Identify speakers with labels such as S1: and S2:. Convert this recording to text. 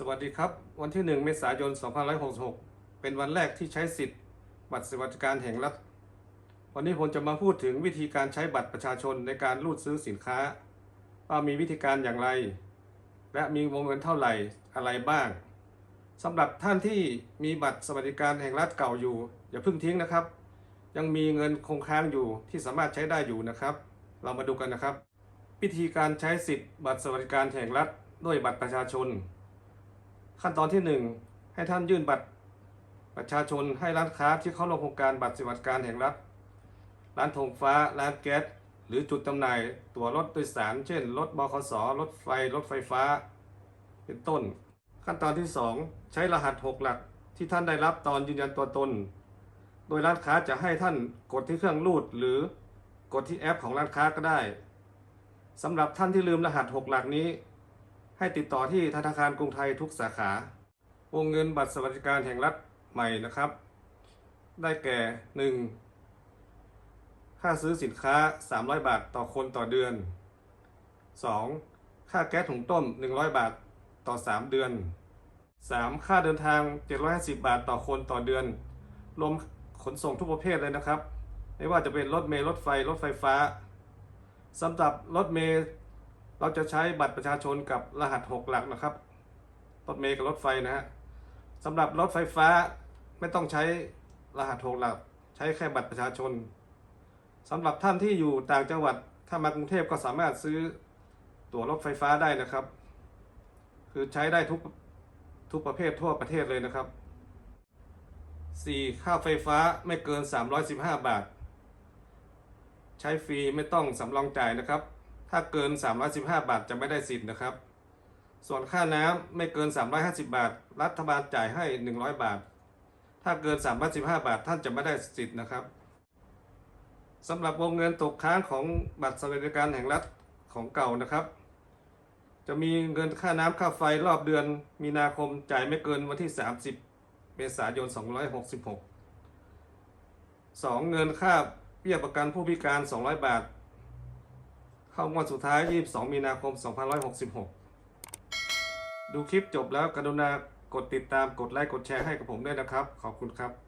S1: สวัสดีครับ วันที่ 1 เมษายน 2566 เป็นวันแรกที่ใช้สิทธิ์บัตรสวัสดิการแห่งรัฐ วันนี้ผมจะมาพูดถึงวิธีการใช้บัตรประชาชนในการรูดซื้อสินค้า ว่ามีวิธีการอย่างไร และมีวงเงินเท่าไหร่อะไรบ้างสำหรับท่านที่มีบัตรสวัสดิการแห่งรัฐเก่าอยู่ อย่าเพิ่งทิ้งนะครับ ยังมีเงินคงค้างอยู่ที่สามารถใช้ได้อยู่นะครับ เรามาดูกันนะครับ วิธีการใช้สิทธิ์บัตรสวัสดิการแห่งรัฐด้วยบัตรประชาชน ขั้นตอนที่ 1 ให้ท่านยื่นบัตรประชาชนให้ร้านค้าที่เข้าร่วมโครงการบัตรสวัสดิการแห่งรัฐ ร้านธงฟ้า ร้านแก๊ส หรือจุดจำหน่ายตั๋วรถโดยสาร เช่น รถบขส รถไฟ รถไฟฟ้า เป็นต้น ขั้นตอนที่ 2 ใช้รหัส 6 หลักที่ท่านได้รับตอนยืนยันตัวตน โดยร้านค้าจะให้ท่านกดที่เครื่องรูด หรือกดที่แอปของร้านค้าก็ได้สำหรับท่านที่ลืมรหัส 6 หลักนี้ ให้ติดต่อที่ธนาคารกรุงไทยทุกสาขาวงเงินบัตรสวัสดิการแห่งรัฐใหม่นะครับ ได้แก่ 1. ค่าซื้อสินค้า 300 บาทต่อคนต่อเดือน 2. ค่าแก๊สถุงต้ม 100 บาทต่อ 3 เดือน 3. ค่าเดินทาง 750 บาทต่อคนต่อเดือน รวมขนส่งทุกประเภทเลยนะครับ ไม่ว่าจะเป็นรถเมล์รถไฟ รถไฟฟ้าสำหรับรถเมล์ เราจะใช้บัตรประชาชนกับรหัส 6 หลักนะครับรถเมล์กับรถไฟนะฮะสำหรับรถไฟฟ้าไม่ต้องใช้รหัส 6 หลัก ใช้แค่บัตรประชาชนสำหรับท่านที่อยู่ต่างจังหวัดถ้ามากรุงเทพก็สามารถซื้อตั๋วรถไฟฟ้าได้นะครับ คือใช้ได้ทุกทุกประเภททั่วประเทศเลยนะครับ 4. ค่าไฟฟ้าไม่เกิน 315 บาท ใช้ฟรีไม่ต้องสำรองจ่ายนะครับ ถ้าเกิน 315 บาทจะไม่ได้สิทธิ์นะครับ ส่วนค่าน้ำไม่เกิน 350 บาท รัฐบาลจ่ายให้ 100 บาท ถ้าเกิน 315 บาทท่านจะไม่ได้สิทธิ์นะครับสำหรับวงเงินตกค้างของบัตรสวัสดิการแห่งรัฐของเก่านะครับ จะมีเงินค่าน้ำค่าไฟรอบเดือน มีนาคมจ่ายไม่เกินวันที่ 30 เมษายน 266 2. เงินค่าเบี้ยประกันผู้พิการ 200 บาท เข้างวดสุดท้าย 22 มีนาคม 2566 ดูคลิปจบแล้วกรุณากดติดตามกดไลค์กดแชร์ให้กับผมด้วยนะครับ ขอบคุณครับ